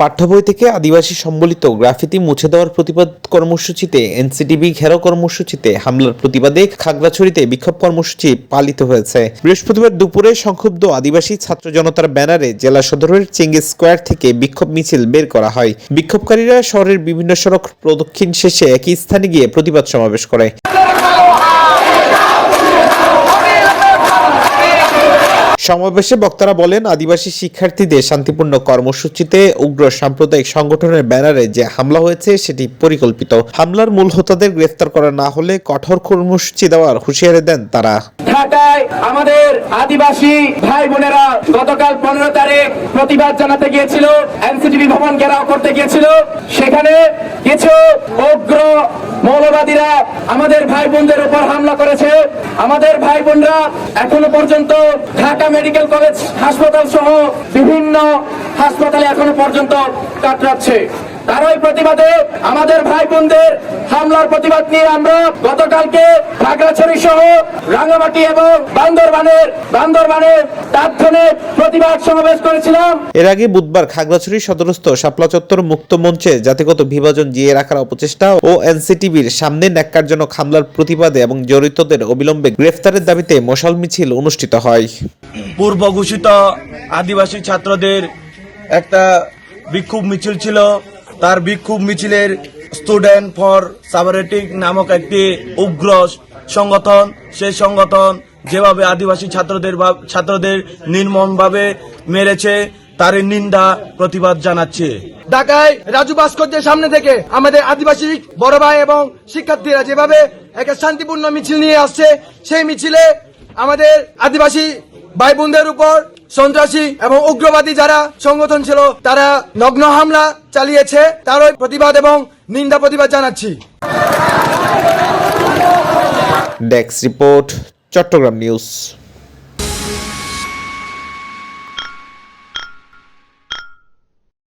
পাঠ্য বই থেকে আদিবাসী সম্বলিত গ্রাফিতি মুছে দেওয়ার প্রতিবাদ কর্মসূচিতে, এনসিটিভি ঘেরাও কর্মসূচিতে, হামলার প্রতিবাদে খাগড়াছড়িতে বিক্ষোভ কর্মসূচি পালিত হয়েছে। বৃহস্পতিবার দুপুরে সংক্ষুব্ধ আদিবাসী ছাত্র জনতার ব্যানারে জেলা সদরের চেঙ্গি স্কোয়ার থেকে বিক্ষোভ মিছিল বের করা হয়। বিক্ষোভকারীরা শহরের বিভিন্ন সড়ক প্রদক্ষিণ শেষে একই স্থানে গিয়ে প্রতিবাদ সমাবেশ করে। সমাবেশে বক্তারা বলেন, আদিবাসী শিক্ষার্থীদের শান্তিপূর্ণ কর্মসূচিতে উগ্র সাম্প্রদায়িক সংগঠনের ব্যানারে যে হামলা হয়েছে সেটি পরিকল্পিত। হামলার মূল হোতাদের গ্রেফতার করা না হলে কঠোর কর্মসূচি দেওয়ার হুঁশিয়ারি দেন তারা। ঢাকায় আমাদের আদিবাসী ভাই বোনেরা গতকাল পনেরো তারিখ প্রতিবাদ জানাতে গিয়েছিল, এনসিটিভি ভবন ঘেরাও করতে গিয়েছিল। সেখানে কিছু উগ্র মৌলবাদীরা আমাদের ভাই বোনদের উপর হামলা করেছে। আমাদের ভাই বোনরা এখনও পর্যন্ত ঢাকা মেডিকেল কলেজ হাসপাতাল সহ বিভিন্ন হাসপাতালে এখনও পর্যন্ত কাতরাচ্ছে। তার ওই প্রতিবাদে আমাদের ভাই বোনদের হামলার প্রতিবাদ নিয়ে আমরা গতকালকে খাগড়াছড়ি সহ রাঙ্গামাটি এবং বান্দরবানের বান্দরবানের তাৎক্ষণিক প্রতিবাদ সমাবেশ করেছিলাম। এর আগে বুধবার খাগড়াছড়ি সদরস্থ শাপলা চত্বর মুক্ত মঞ্চে জাতিগত বিভাজন জিয়ে রাখার অপচেষ্টা ও এনসিটিভির সামনে ন্যাক্কারজনক হামলার প্রতিবাদে এবং জড়িতদের অবিলম্বে গ্রেফতারের দাবিতে মশাল মিছিল অনুষ্ঠিত হয়। পূর্ব ঘোষিত আদিবাসী ছাত্রদের একটা বিক্ষোভ মিছিল ছিল। তার বিক্ষোভ মিছিলের স্টুডেন্ট ফর সাবারেটিক নামক একটি উগ্র সংগঠন, সেই সংগঠন যেভাবে আদিবাসী ছাত্রদের ছাত্রদের নির্মমভাবে মেরেছে তার নিন্দা, প্রতিবাদ জানাচ্ছে। ঢাকায় রাজু ভাস্কর্যের সামনে থেকে আমাদের আদিবাসী বড় ভাই এবং শিক্ষার্থীরা যেভাবে একটা শান্তিপূর্ণ মিছিল নিয়ে আসছে, সেই মিছিলে আমাদের আদিবাসী ভাই বোনদের উপর সন্ত্রাসী এবং উগ্রবাদী যারা সংগঠন ছিল, তারা নগ্ন হামলা চালিয়েছে। তারই প্রতিবাদ এবং নিন্দা প্রতিবাদ জানাচ্ছি। Desk report Chittagong news